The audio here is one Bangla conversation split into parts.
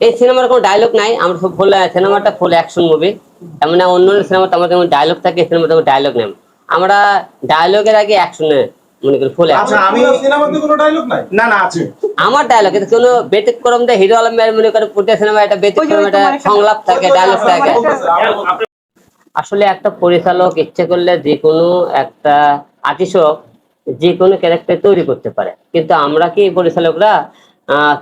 এই সিনেমার কোনো ডায়লগ নাই আমরা সব ফুল সিনেমাটা ফুল অ্যাকশন মুভি এমন অন্য অন্য সিনেমাতে আমাদের যেমন ডায়লগ থাকে সিনেমাতে ডায়লগ নেই। আমরা ডায়লগের আগে অ্যাকশনে মনে করি ফুল আচ্ছা আমি সিনেমাতে কোনো ডায়লগ নাই? না না আছে। আমার ডায়লগ কিন্তু কোনো ব্যতিক্রম দেয় হিরো আলমের মনে করে পুরো সিনেমা একটা ব্যতিক্রম একটা সংলাপ থাকে ডায়লগ থাকে। আসলে একটা পরিচালক ইচ্ছে করলে যে কোনো একটা আর্টিস্টক যে কোনো ক্যারেক্টার তৈরি করতে পারে। কিন্তু আমরা কি পরিচালকরা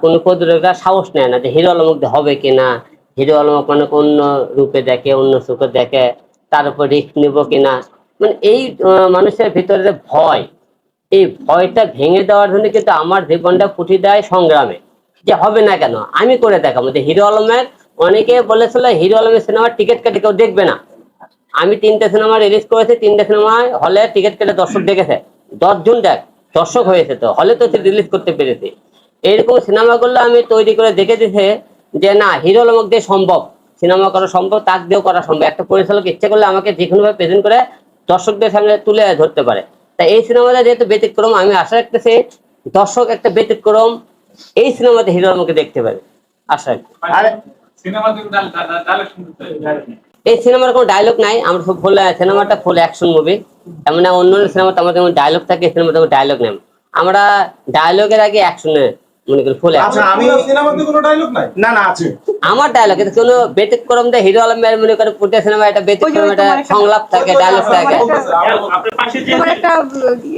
কোনো প্রযোজকরা সাহস নেয় না যে হিরো আলমক হবে কিনা, হিরো আলমক মানে অন্য রূপে দেখে, অন্য চোখে দেখে, তার উপর রিস্ক নিব কিনা। মানে এই মানুষের ভিতরে যে ভয়, এই ভয়টা ভেঙে দেওয়ার জন্য কিন্তু আমার জীবনটা ফুটি দেয় সংগ্রামে। যে হবে না কেন? আমি করে দেখাবো যে হিরো আলমের, অনেকে বলেছিল হিরো আলমের সিনেমার টিকিট কেটে কেউ দেখবে না। আমি তিনটে সিনেমা রিলিজ করেছি, তিনটে সিনেমা হলে টিকিট কেটে দর্শক দেখেছে। দশজন দেখ, দর্শক হয়েছে তো, হলে তো রিলিজ করতে পেরেছি। এইরকম সিনেমাগুলো আমি তৈরি করে দেখে দিছে যে না হিরো আলমক দিয়ে সম্ভব সিনেমা করা সম্ভব তাক দিয়েও করা সম্ভব। একটা পরিচালক ইচ্ছে করলে আমাকে যে কোনোভাবে প্রেজেন্ট করে দর্শকদের সামনে তুলে ধরতে পারে। তা এই সিনেমাটা যেহেতু ব্যতিক্রম আমি আশা রাখতেছি দর্শক একটা ব্যতিক্রম এই সিনেমাতে হিরো আলমকে দেখতে পারে আশা রাখি। আরে এই সিনেমার কোনো ডায়লগ নাই আমরা সব ফুল সিনেমাটা ফুল অ্যাকশন মুভি এমন অন্য অন্য সিনেমাতে আমাদের যেমন ডায়লগ থাকে সিনেমাতে ডায়লগ নেই। আমরা ডায়লগের আগে অ্যাকশনে মনে করি ফুল আচ্ছা আমি সিনেমাতে কোনো ডায়লগ নাই? না না আছে। আমার ডায়লগ কিন্তু কোনো ব্যতিক্রম দেয় হিরো আলমের মনে করে পুরো সিনেমা একটা ব্যতিক্রম একটা সংলাপ থাকে ডায়লগ থাকে। আপনার পাশে যে তোমার একটা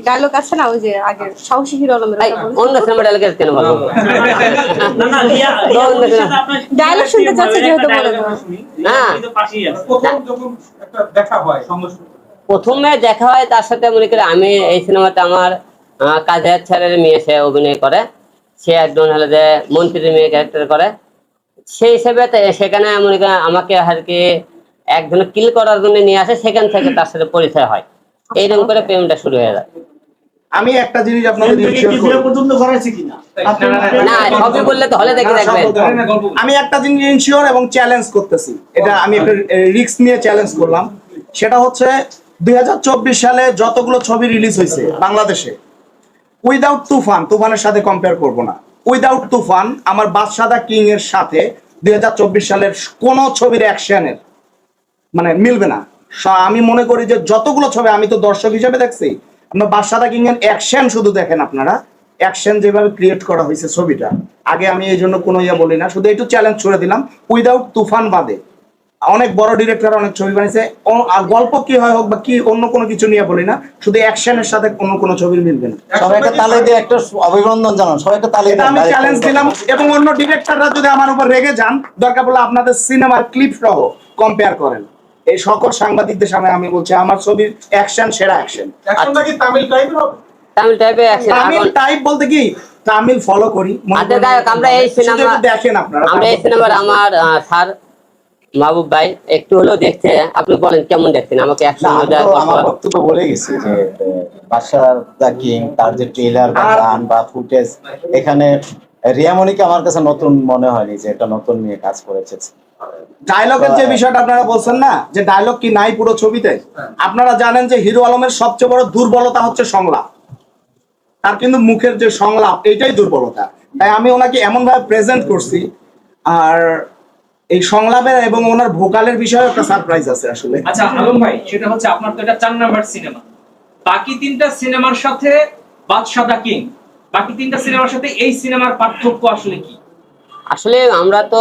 ডায়লগ আছে না ওই যে আগের সাহসী হিরো আলমের অন্য সিনেমা? ডায়লগের কেন বলব না না রিয়া রিয়া ওদের সাথে আপনার Dialogue শুনতে চাচ্ছি যেহেতু বলে হ্যাঁ। প্রথম যখন একটা দেখা হয় প্রথমে দেখা হয় তার সাথে মনে করি আমি এই সিনেমাটা আমার আহ, কাজের ছেলের মেয়ে সে অভিনয় করে। সে একজন হলো যে মন্ত্রীর মেয়ে ক্যারেক্টার করে। সেই হিসেবে সেখানে মনে আমাকে আর কি একজন কিল করার জন্য নিয়ে আসে সেখান থেকে তার সাথে পরিচয় হয়। এইরকম করে প্রেমটা শুরু হয়ে যায়। আমি একটা জিনিস আপনাদের ensure কি করব। পর্যন্ত করাইছে কিনা? না সবই বললে তো দেখে দেখবেন। আমি একটা জিনিস ইনশিওর এবং চ্যালেঞ্জ করতেছি। এটা আমি একটা রিস্ক নিয়ে চ্যালেঞ্জ করলাম। সেটা হচ্ছে দুই হাজার চব্বিশ সালে যতগুলো ছবি রিলিজ হয়েছে বাংলাদেশে উইদাউট তুফান, তুফানের সাথে কম্পেয়ার করব না। উইদাউট তুফান, আমার বাদশাদা কিং এর সাথে দুই হাজার চব্বিশ সালের কোন ছবির অ্যাকশনের মানে মিলবে না। আমি মনে করি যে যতগুলো ছবি, আমি তো দর্শক হিসেবে দেখছি আপনার বাদশাদা কিং এর অ্যাকশন শুধু দেখেন আপনারা। অ্যাকশন যেভাবে ক্রিয়েট করা হয়েছে ছবিটা। আগে আমি এই জন্য কোনো ইয়ে বলি না, শুধু একটু চ্যালেঞ্জ ছুড়ে দিলাম। উইদাউট তুফান বাদে অনেক বড় ডিরেক্টর অনেক ছবি বানিয়েছে। আর গল্প কি হয় হোক বা কি অন্য কোনো কিছু নিয়ে বলি না। শুধু অ্যাকশনের সাথে অন্য কোনো ছবির মিলবে না। সবাইকে তালি দিয়ে একটা অভিনন্দন জানান। সবাইকে তালি দেন আমি চ্যালেঞ্জ দিলাম এবং অন্য ডিরেক্টররা যদি আমার উপর রেগে যান দরকার পড়লে আপনাদের সিনেমার ক্লিপ সহ কম্পেয়ার করেন। এই সকল সাংবাদিকদের সামনে আমি বলছি আমার ছবির অ্যাকশন সেরা অ্যাকশন অ্যাকশনটা কি তামিল টাইপের তামিল টাইপে অ্যাকশন তামিল টাইপ বলতে কি তামিল ফলো করি। আচ্ছা, আমরা এই সিনেমা- দেখেন আপনারা। আমরা এই সিনেমার আমার স্যার মাহবুব ভাই একটু হলেও দেখছে আপনি বলেন কেমন দেখছেন আমাকে আমার বক্তব্য বলে গেছি যে বাদশাহ দা কিং তার যে ট্রেলার বা গান বা ফুটেজ এখানে রিয়ামণিকে আমার কাছে নতুন মনে হয়নি যে এটা নতুন নিয়ে কাজ করেছে। ডায়লগের যে বিষয়টা আপনারা বলছেন না যে ডায়লগ কি নাই পুরো ছবিতে আপনারা জানেন যে হিরো আলমের সবচেয়ে বড় দুর্বলতা হচ্ছে সংলাপ। তার কিন্তু মুখের যে সংলাপ এটাই দুর্বলতা। তাই আমি ওনাকে এমন ভাবে প্রেজেন্ট করছি আর এই সংলাপের এবং ওনার ভোকালের বিষয়ে একটা সারপ্রাইজ আছে আসলে। আচ্ছা আলম ভাই সেটা হচ্ছে আপনার তো এটা চার নাম্বার সিনেমা বাকি তিনটা সিনেমার সাথে বাদশাদা কিং বাকি তিনটা সিনেমার সাথে এই সিনেমার পার্থক্য আসলে কি? আসলে আমরা তো